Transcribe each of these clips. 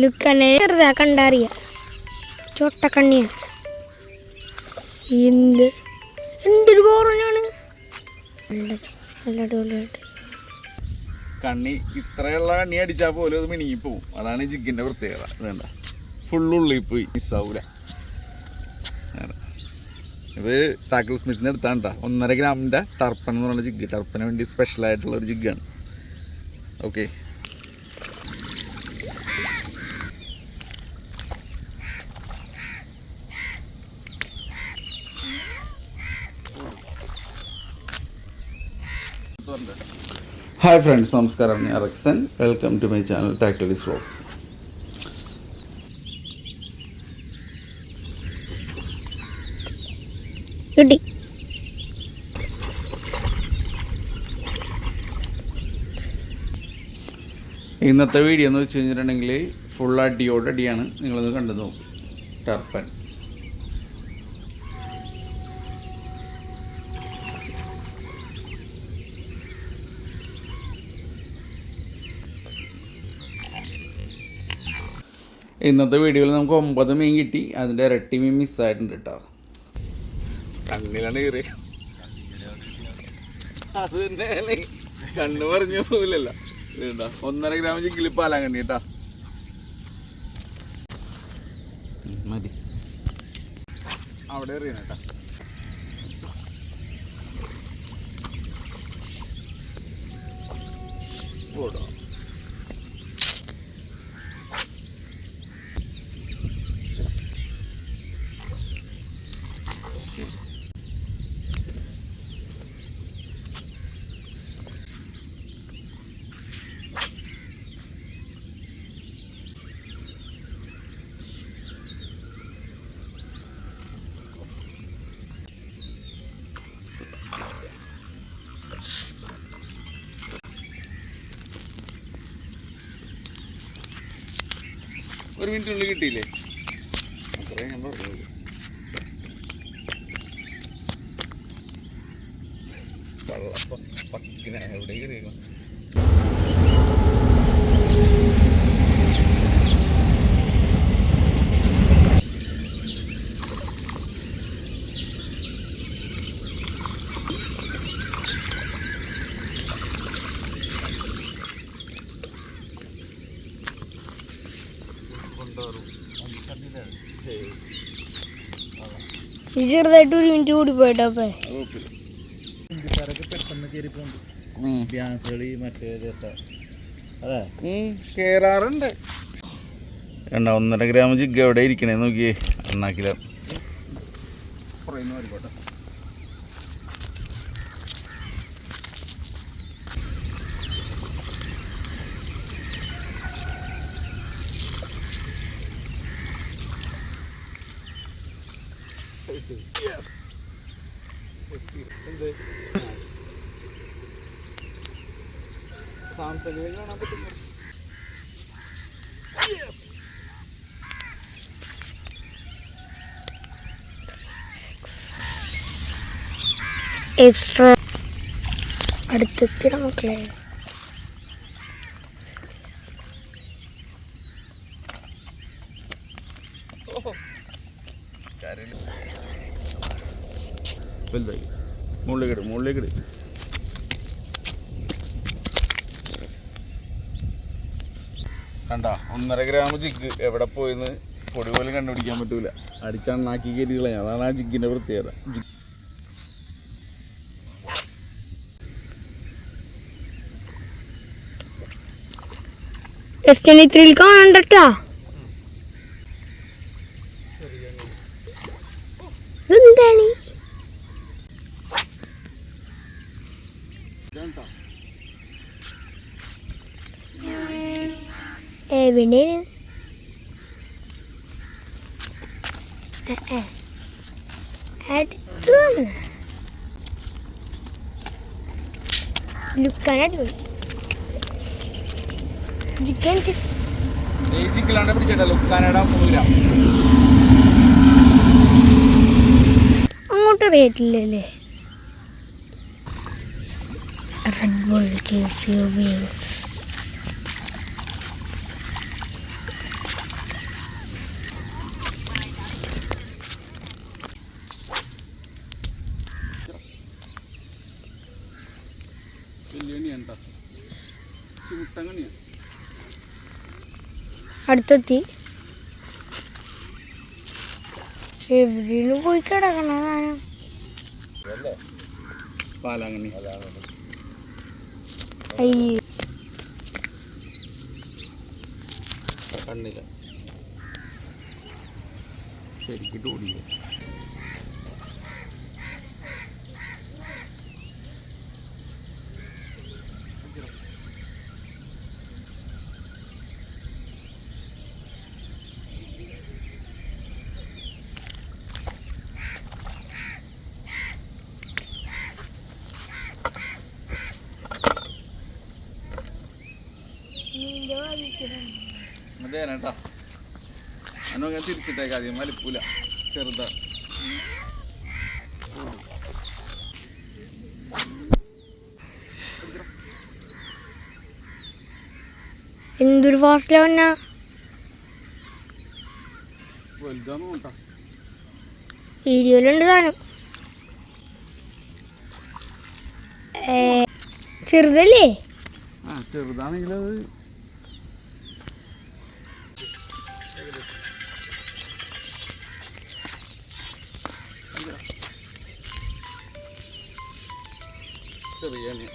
ലുക്കനെ ചെറുതാ കണ്ടറിയ. ചൊട്ടക്കണ്ണിയ എന്ത്? എന്തൊരു ബോറനാണ് നല്ല അടിപൊളിയായിട്ട്. കണ്ണി ഇത്രയുള്ള കണ്ണി അടിച്ചാൽ പോലും അത് മിനിങ്ങി പോവും അതാണ് ഈ ജിഗിന്റെ പ്രത്യേകത. വേണ്ട ഫുള്ളുള്ളിൽ പോയി. മിസ്സാവൂല. ഇത് ടാക്കിൾ സ്മിത്തിന് എടുത്താണ് കേട്ടോ ഒന്നര ഗ്രാമിന്റെ ടർപ്പൻ എന്ന് പറയുന്ന ജിഗ് ടർപ്പന് വേണ്ടി സ്പെഷ്യൽ ആയിട്ടുള്ള ഒരു ജിഗാണ് ഓക്കെ ഹായ് ഫ്രണ്ട്സ് നമസ്കാരം. ഞാൻ റക്സൻ. വെൽക്കം ടു മൈ ചാനൽ ടാക്ടലിസ് വ്ലോഗ്സ് കിട്ടി ഇന്നത്തെ വീഡിയോ എന്ന് വെച്ച് കഴിഞ്ഞിട്ടുണ്ടെങ്കിൽ ഫുൾ അടിയോട് അടിയാണ്. നിങ്ങളൊന്ന് കണ്ടു നോക്കും. ടർപ്പൻ. ഇന്നത്തെ വീഡിയോയിൽ നമുക്ക് ഒമ്പത് മീൻ കിട്ടി. അതിന്റെ ഇരട്ടി മീൻ മിസ്സായിട്ടുണ്ട് കേട്ടോ കണ്ണിലാണ് കയറി അത് തന്നെ കണ്ണ് പറഞ്ഞു പോകില്ലല്ലോ ഇതുണ്ടോ ഒന്നര ഗ്രാം ചിക്കിലി പാലാൻ കണ്ണി കേട്ടാ. മതി. അവിടെ എറിയണം കേട്ടാ. ഓടോ. ഒരു മിനിറ്റിനുള്ളിൽ കിട്ടിയില്ലേ? അത്രയും ഞാൻ പറഞ്ഞത് വള്ളപ്പം പക്കിന എവിടെ ഇത് ചെറുതായിട്ട് ഒരു മിനിറ്റ് കൂടി പോയിട്ടോ അപ്പേ. കേറാറുണ്ട്. രണ്ട ഒന്നര ഗ്രാം ജിഗ് എവിടെ ഇരിക്കണേ? നോക്കിയേ. അണ്ണാക്കില എക്സ്ട്രാ അടുത്തെത്തിയ മക്കളെ വലുതായി. മുകളിലേക്കിട് മുകളിലേക്കിട് കണ്ട ഒന്നര ഗ്രാം ജിഗ് എവിടെ പോയെന്ന് പൊടി പോലും കണ്ടുപിടിക്കാൻ പറ്റൂല. അടിച്ചണ്ണാക്കി കയറ്റി കളയാം അതാണ് ആ ജിഗിന്റെ പ്രത്യേകത. ജിഗ് ത്രീയിൽ കാണണ്ടട്ടാ ഏ. അടുത്ത് ലുക്കാനടിപൊളി ചിക്കൻ ചിക്കൻ കനഡ മൂന്ന് ഗ്രാം അങ്ങോട്ട് അറിയത്തില്ലല്ലേ റെഡ് ബുൾ കേസ് യു വലിയണിയാണ് കേട്ടോ ചുട്ടങ്ങണിയാണ് അടുത്തെത്തി. എവിടെയും പോയി കിടക്കണതാണ് പാലാങ്ങണി അയ്യോ. കണ്ണില്ല ശരിക്കും ഓടിയോ മതി കേട്ടോ എന്നോ ഞാൻ തിരിച്ചിട്ടേക്കാം ആദ്യം വലിപ്പൂല. ചെറുതാ. എന്തൊരു ഫാസ്റ്റിലാ വന്ന? വീഡിയോയിലുണ്ട് സാധനം. ചെറുതല്ലേ? ആ ഇല്ല ഇല്ലല്ല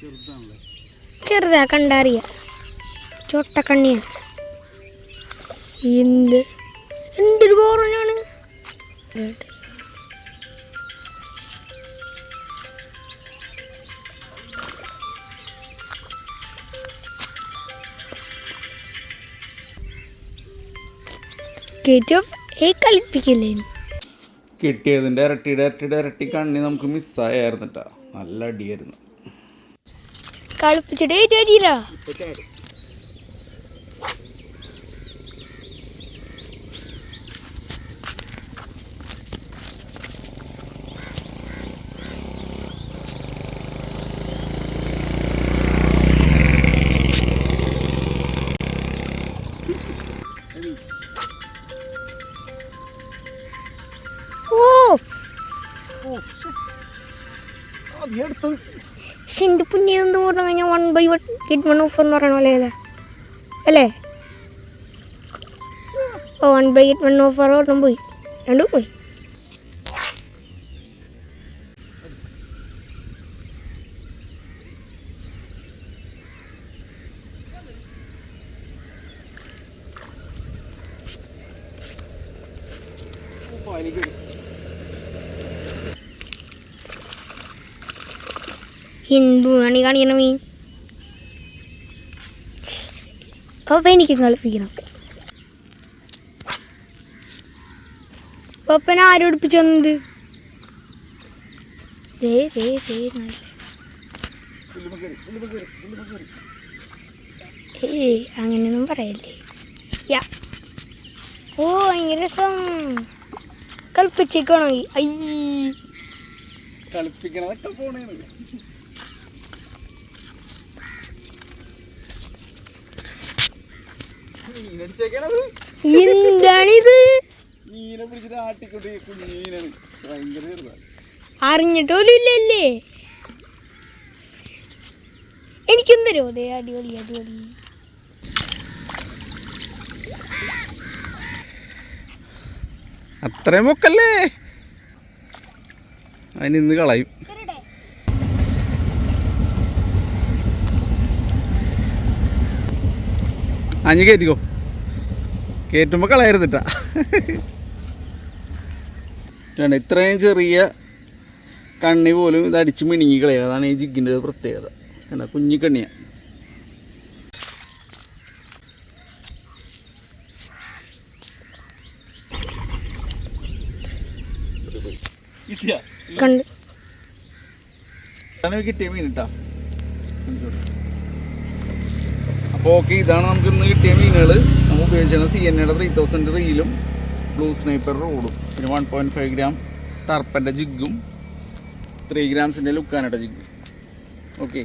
ചെറുതാണല്ലേ. ചെറുതാ കണ്ടറിയ ചൊട്ടക്കണ്ണിയ എന്ത്? എന്തൊരു ബോറനാണ് ഏ കളിപ്പിക്കില്ലേ കിട്ടിയതിന്റെ ഇരട്ടിയുടെ ഇരട്ടിയുടെ ഇരട്ടി കണ്ണി നമുക്ക് മിസ്സായായിരുന്നു കേട്ടോ നല്ല അടിയായിരുന്നു. കളിപ്പിച്ചിട്ട് buy one get one offer എന്ന് പറയണ പോലെ അല്ലേ? അല്ലേ? ഓ one buy get one offer ഒരെണ്ണം പോയി. രണ്ടും പോയി. ഹിന്ദു ആണ് കാണിക്കണ മീൻ. അപ്പം എനിക്ക് കളിപ്പിക്കണം പപ്പനെ ആരും ഒടിപ്പിച്ചു വന്നത്? ഏയ് അങ്ങനെയൊന്നും പറയല്ലേ. യാ. ഓ ഭയങ്കര രസം. കളിപ്പിച്ചേക്കണോ അയ്യേ. കളിപ്പിക്കണതൊക്കെ പോണേന്ന് എന്താണിത്? മീനെ പിടിച്ചിട്ട് ആട്ടിക്കൊണ്ട് കുഞ്ഞീനാണ് ഭയങ്കര ചെറുതാണ് അറിഞ്ഞിട്ടോലും ഇല്ലല്ലേ? എനിക്കും ദേ അടിപൊളി അടിപൊളി. അത്രയും പൊക്കല്ലേ? അതിന് ഇന്ന് കളയും. അഞ്ഞ് കയറ്റിക്കോ കയറ്റുമ്പോൾ കളയരുതിട്ട വേണ്ട ഇത്രയും ചെറിയ കണ്ണി പോലും ഇത് അടിച്ച് മിണുങ്ങി കളയുക അതാണ് ഈ ജിഗിന്റെ പ്രത്യേകത. എന്നാ കുഞ്ഞിക്കണ്ണിയ കിട്ടിയ? മീൻ കേട്ടാ അപ്പോൾ ഓക്കെ ഇതാണ് നമുക്ക് ഇന്ന് കിട്ടിയ മീനുകൾ. നമ്മൾ ഉപയോഗിച്ചാണ് സി എൻ എയുടെ ത്രീ തൗസൻഡ് റീലും ബ്ലൂ സ്നൈപ്പർ റോഡും പിന്നെ വൺ പോയിന്റ് ഫൈവ് ഗ്രാം ടർപ്പന്റെ ജിഗും ത്രീ ഗ്രാംസിന്റെ ലുക്കാനയുടെ ജിഗും ഓക്കെ.